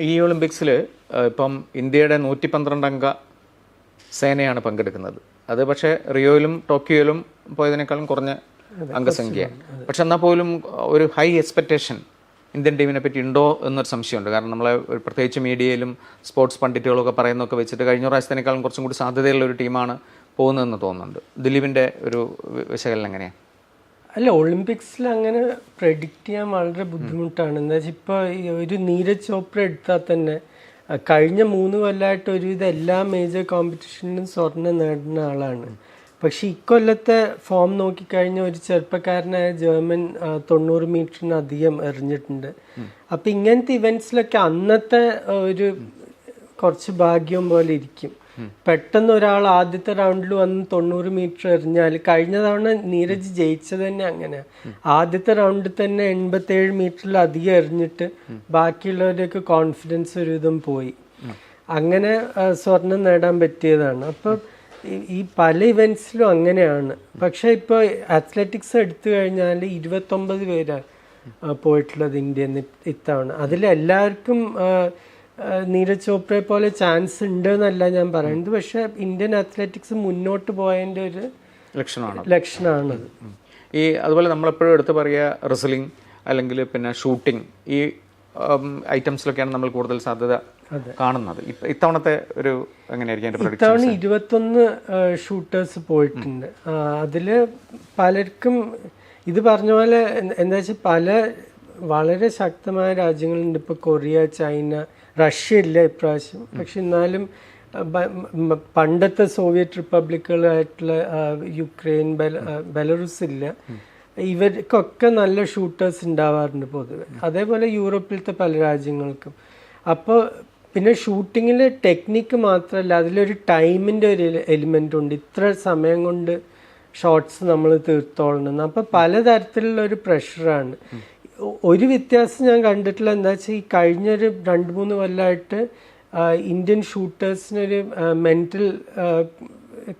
ഈ ഒളിമ്പിക്സിൽ ഇപ്പം ഇന്ത്യയുടെ നൂറ്റി പന്ത്രണ്ട് അംഗ സേനയാണ് പങ്കെടുക്കുന്നത്. അത് പക്ഷേ റിയോയിലും ടോക്കിയോയിലും പോയതിനേക്കാളും കുറഞ്ഞ അംഗസംഖ്യ. പക്ഷെ എന്നാൽ പോലും ഒരു ഹൈ എക്സ്പെക്റ്റേഷൻ ഇന്ത്യൻ ടീമിനെ പറ്റി ഉണ്ടോ എന്നൊരു സംശയമുണ്ട്. കാരണം നമ്മളെ പ്രത്യേകിച്ച് മീഡിയയിലും സ്പോർട്സ് പണ്ഡിറ്റുകളൊക്കെ പറയുന്നൊക്കെ വെച്ചിട്ട് കഴിഞ്ഞ പ്രാവശ്യത്തിനേക്കാളും കുറച്ചും കൂടി സാധ്യതയുള്ള ഒരു ടീമാണ് പോകുന്നതെന്ന് തോന്നുന്നുണ്ട്. ദിലീപിന്റെ ഒരു വിശകലനം എങ്ങനെയാണ് അല്ല ഒളിമ്പിക്സിൽ അങ്ങനെ പ്രെഡിക്റ്റ് ചെയ്യാൻ വളരെ ബുദ്ധിമുട്ടാണ്. എന്താ വെച്ചാൽ ഇപ്പോൾ ഒരു നീരജ് ചോപ്ര എടുത്താൽ തന്നെ കഴിഞ്ഞ മൂന്ന് കൊല്ലമായിട്ട് ഒരുവിധ എല്ലാ മേജർ കോമ്പറ്റീഷനിലും സ്വർണം നേടുന്ന ആളാണ്. പക്ഷെ ഇക്കൊല്ലത്തെ ഫോം നോക്കിക്കഴിഞ്ഞാൽ ഒരു ചെറുപ്പക്കാരനായ ജർമ്മൻ തൊണ്ണൂറ് മീറ്ററിന് അധികം എറിഞ്ഞിട്ടുണ്ട്. അപ്പം ഇങ്ങനത്തെ ഇവന്റ്സിലൊക്കെ അന്നത്തെ ഒരു കുറച്ച് ഭാഗ്യം പോലെ ഇരിക്കും. പെട്ടെന്ന് ഒരാൾ ആദ്യത്തെ റൗണ്ടിൽ വന്ന് തൊണ്ണൂറ് മീറ്റർ എറിഞ്ഞാൽ കഴിഞ്ഞ തവണ നീരജ് ജയിച്ചത് തന്നെ അങ്ങനെ. ആദ്യത്തെ റൗണ്ടിൽ തന്നെ എൺപത്തേഴ് മീറ്ററിൽ അധികം എറിഞ്ഞിട്ട് ബാക്കിയുള്ളവരൊക്കെ കോൺഫിഡൻസ് ഒരുവിധം പോയി. അങ്ങനെ സ്വർണം നേടാൻ പറ്റിയതാണ്. അപ്പം ഈ- പല ഇവൻസിലും അങ്ങനെയാണ്. പക്ഷെ ഇപ്പോൾ അത്ലറ്റിക്സ് എടുത്തു കഴിഞ്ഞാൽ ഇരുപത്തൊമ്പത് പേരാണ് പോയിട്ടുള്ളത് ഇന്ത്യയിൽ നിന്ന് ഇത്തവണ. അതിലെല്ലാവർക്കും നീരജ് ചോപ്രയെ പോലെ ചാൻസ് ഉണ്ട് എന്നല്ല ഞാൻ പറയുന്നത്. പക്ഷേ ഇന്ത്യൻ അത്ലറ്റിക്സ് മുന്നോട്ട് പോയതിന്റെ ഒരു ലക്ഷണമാണ്. ലക്ഷണമാണ് ഈ അതുപോലെ നമ്മളെപ്പോഴും എടുത്ത് പറയുക റെസ്ലിംഗ് അല്ലെങ്കിൽ പിന്നെ ഷൂട്ടിംഗ് ഈ ഐറ്റംസിലൊക്കെയാണ് നമ്മൾ കൂടുതൽ സാധ്യത കാണുന്നത്. ഇത്തവണത്തെ ഒരു എങ്ങനെയായിരിക്കും ഇത്തവണ ഇരുപത്തൊന്ന് ഷൂട്ടേഴ്സ് പോയിട്ടുണ്ട്. അതിൽ അതിൽ പലർക്കും ഇത് പറഞ്ഞ പോലെ എന്താ വെച്ചാൽ പല വളരെ ശക്തമായ രാജ്യങ്ങളുണ്ട്. ഇപ്പോൾ കൊറിയ ചൈന റഷ്യ ഇല്ല ഇപ്രാവശ്യം പക്ഷെ എന്നാലും പണ്ടത്തെ സോവിയറ്റ് റിപ്പബ്ലിക്കുകളായിട്ടുള്ള യുക്രൈൻ ബെലറുസ് ഇല്ല ഇവർക്കൊക്കെ നല്ല ഷൂട്ടേഴ്സ് ഉണ്ടാവാറുണ്ട് പൊതുവെ. അതേപോലെ യൂറോപ്പിലത്തെ പല രാജ്യങ്ങൾക്കും. അപ്പോൾ പിന്നെ ഷൂട്ടിങ്ങിൽ ടെക്നിക്ക് മാത്രമല്ല അതിലൊരു ടൈമിന്റെ ഒരു എലിമെന്റ് ഉണ്ട്. ഇത്ര സമയം കൊണ്ട് ഷോട്ട്സ് നമ്മൾ തീർത്തോളണം. അപ്പോൾ പലതരത്തിലുള്ള ഒരു പ്രഷറാണ് ഒരു വ്യത്യാസം ഞാൻ കണ്ടിട്ടില്ല. എന്താ വെച്ചാൽ ഈ കഴിഞ്ഞൊരു രണ്ട് മൂന്ന് കൊല്ലമായിട്ട് ഇന്ത്യൻ ഷൂട്ടേഴ്സിനൊരു മെന്റൽ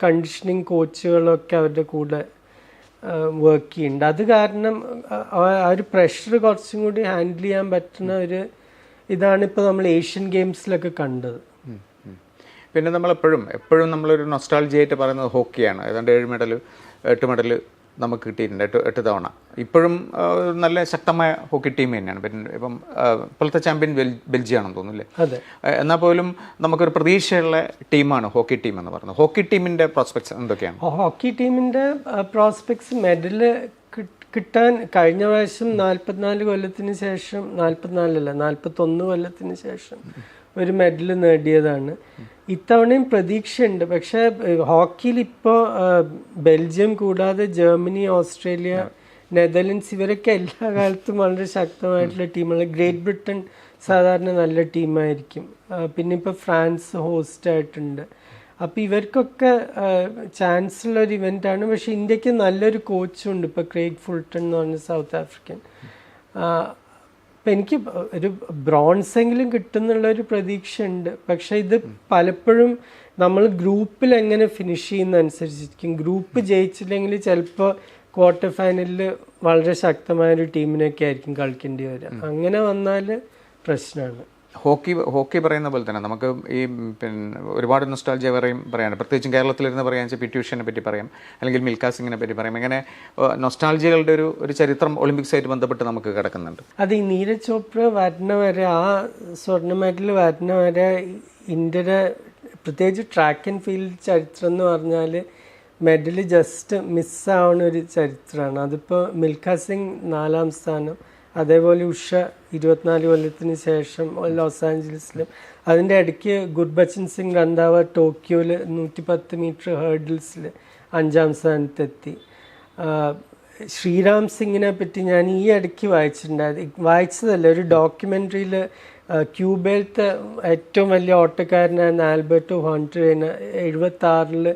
കണ്ടീഷനിങ് കോച്ചുകളൊക്കെ അവരുടെ കൂടെ വർക്ക് ചെയ്യുന്നുണ്ട്. അത് കാരണം ആ ഒരു പ്രഷർ കുറച്ചും കൂടി ഹാൻഡിൽ ചെയ്യാൻ പറ്റുന്ന ഒരു ഇതാണ് ഇപ്പോൾ നമ്മൾ ഏഷ്യൻ ഗെയിംസിലൊക്കെ കണ്ടത്. പിന്നെ നമ്മളെപ്പോഴും എപ്പോഴും നമ്മളൊരു നൊസ്റ്റാൾജി ആയിട്ട് പറയുന്നത് ഹോക്കിയാണ്. ഏതാണ്ട് ഏഴ് മെഡൽ എട്ട് മെഡൽ നമുക്ക് കിട്ടിയിട്ടുണ്ട് എട്ട് എട്ട് തവണ. ഇപ്പോഴും നല്ല ശക്തമായ ഹോക്കി ടീം തന്നെയാണ്. പിന്നെ ഇപ്പം ഇപ്പോഴത്തെ ചാമ്പ്യൻ ബെൽ ബെൽജിയാണെന്ന് തോന്നുന്നു അല്ലേ? എന്നാൽ പോലും നമുക്കൊരു പ്രതീക്ഷയുള്ള ടീമാണ് ഹോക്കി ടീം എന്ന് പറയുന്നത്. ഹോക്കി ടീമിന്റെ പ്രോസ്പെക്ട്സ് എന്തൊക്കെയാണ്? ഹോക്കി ടീമിന്റെ പ്രോസ്പെക്ട്സ് മെഡൽ കിട്ടാൻ കഴിഞ്ഞ പ്രാവശ്യം നാൽപ്പത്തിനാല് കൊല്ലത്തിന് ശേഷം നാൽപ്പത്തിനാലല്ല നാൽപ്പത്തൊന്ന് കൊല്ലത്തിന് ശേഷം ഒരു മെഡൽ നേടിയതാണ്. ഇത്തവണയും പ്രതീക്ഷയുണ്ട്. പക്ഷേ ഹോക്കിയിൽ ഇപ്പോൾ ബെൽജിയം കൂടാതെ ജർമ്മനി ഓസ്ട്രേലിയ നെതർലൻഡ്സ് ഇവരൊക്കെ എല്ലാ കാലത്തും വളരെ ശക്തമായിട്ടുള്ള ടീമാണ് ഗ്രേറ്റ് ബ്രിട്ടൻ സാധാരണ നല്ല ടീമായിരിക്കും. പിന്നെ ഇപ്പോൾ ഫ്രാൻസ് ഹോസ്റ്റ് ആയിട്ടുണ്ട് അപ്പോൾ ഇവർക്കൊക്കെ ചാൻസ് ഉള്ള ഒരു ഇവന്റ് ആണ്. പക്ഷെ ഇന്ത്യയ്ക്ക് നല്ലൊരു കോച്ചുണ്ട് ഇപ്പോൾ ക്രേഗ് ഫുൾട്ടൺ എന്ന് പറഞ്ഞ സൗത്ത് ആഫ്രിക്കൻ അപ്പം എനിക്ക് ഒരു ബ്രോൺസ് എങ്കിലും കിട്ടുന്നുള്ള ഒരു പ്രതീക്ഷയുണ്ട്. പക്ഷെ ഇത് പലപ്പോഴും നമ്മൾ ഗ്രൂപ്പിൽ എങ്ങനെ ഫിനിഷ് ചെയ്യുന്ന അനുസരിച്ചിരിക്കും ഗ്രൂപ്പ് ജയിച്ചില്ലെങ്കിൽ ചിലപ്പോൾ ക്വാർട്ടർ ഫൈനലിൽ വളരെ ശക്തമായ ഒരു ടീമിനൊക്കെ ആയിരിക്കും കളിക്കേണ്ടി വരിക. അങ്ങനെ വന്നാൽ പ്രശ്നമാണ്. ഹോക്കി ഹോക്കി പറയുന്ന പോലെ തന്നെ നമുക്ക് ഈ പിന്നെ ഒരുപാട് നൊസ്റ്റാൾജിയ പറയും പറയാൻ പ്രത്യേകിച്ചും കേരളത്തിലിരുന്ന് പറയാൻ വെച്ചാൽ പി ടി ഉഷനെ പറ്റി പറയാം അല്ലെങ്കിൽ മിൽഖാ സിംഗിനെ പറ്റി പറയാം. ഇങ്ങനെ നൊസ്റ്റാൾജികളുടെ ഒരു ഒരു ചരിത്രം ഒളിമ്പിക്സായിട്ട് ബന്ധപ്പെട്ട് നമുക്ക് കിടക്കുന്നുണ്ട്. അത് ഈ നീരജ് ചോപ്ര വരണ വരെ ആ സ്വർണ മെഡൽ വരണ വരെ ഇന്ത്യയുടെ പ്രത്യേകിച്ച് ട്രാക്ക് ആൻഡ് ഫീൽഡ് ചരിത്രം എന്ന് പറഞ്ഞാൽ മെഡൽ ജസ്റ്റ് മിസ്സാവുന്ന ഒരു ചരിത്രമാണ്. അതിപ്പോൾ മിൽഖ സിംഗ് നാലാം സ്ഥാനം അതേപോലെ ഉഷ ഇരുപത്തിനാല് കൊല്ലത്തിന് ശേഷം ലോസ് ആഞ്ചലസിലും. അതിന്റെ ഇടയ്ക്ക് ഗുർബച്ചൻ സിംഗ് രണ്ടാവ ടോക്കിയോയിൽ നൂറ്റി പത്ത് മീറ്റർ ഹേർഡിൽസിൽ അഞ്ചാം സ്ഥാനത്തെത്തി. ശ്രീറാം സിംഗിനെ പറ്റി ഞാൻ ഈ ഇടയ്ക്ക് വായിച്ചിട്ടുണ്ടായിരുന്നു. വായിച്ചതല്ല ഒരു ഡോക്യുമെന്ററിയിൽ ക്യൂബയിലത്തെ ഏറ്റവും വലിയ ഓട്ടക്കാരനായിരുന്ന ആൽബർട്ടോ ഹോൺട്രേന് എഴുപത്തി ആറിൽ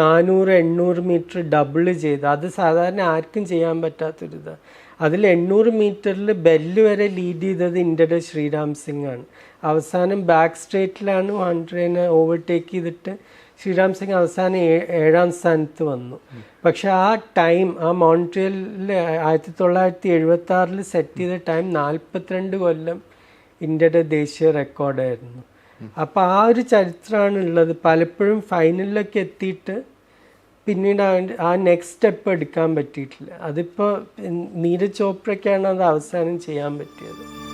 നാനൂറ് എണ്ണൂറ് മീറ്റർ ഡബിൾ ചെയ്ത്. അത് സാധാരണ ആർക്കും ചെയ്യാൻ പറ്റാത്തൊരിതാണ് അതിൽ എണ്ണൂറ് മീറ്ററിൽ ബെല്ല് വരെ ലീഡ് ചെയ്തത് ഇന്ത്യയുടെ ശ്രീരാം സിംഗ് ആണ്. അവസാനം ബാക്ക് സ്ട്രേറ്റിലാണ് ഹൺഡ്രഡിനെ ഓവർടേക്ക് ചെയ്തിട്ട് ശ്രീരാം സിംഗ് അവസാനം ഏഴാം സ്ഥാനത്ത് വന്നു. പക്ഷെ ആ ടൈം ആ മോൺട്രിയലിൽ ആയിരത്തി തൊള്ളായിരത്തി എഴുപത്തി ആറിൽ സെറ്റ് ചെയ്ത ടൈം നാൽപ്പത്തിരണ്ട് കൊല്ലം ഇന്ത്യയുടെ ദേശീയ റെക്കോർഡായിരുന്നു അപ്പോൾ ആ ഒരു ചരിത്രമാണ് ഉള്ളത്. പലപ്പോഴും ഫൈനലിലൊക്കെ എത്തിയിട്ട് പിന്നീട് ആ- നെക്സ്റ്റ് സ്റ്റെപ്പ് എടുക്കാൻ പറ്റിയിട്ടില്ല. അതിപ്പോൾ നീരജ് ചോപ്രയ്ക്കാണ് അത് അവസാനം ചെയ്യാൻ പറ്റിയത്.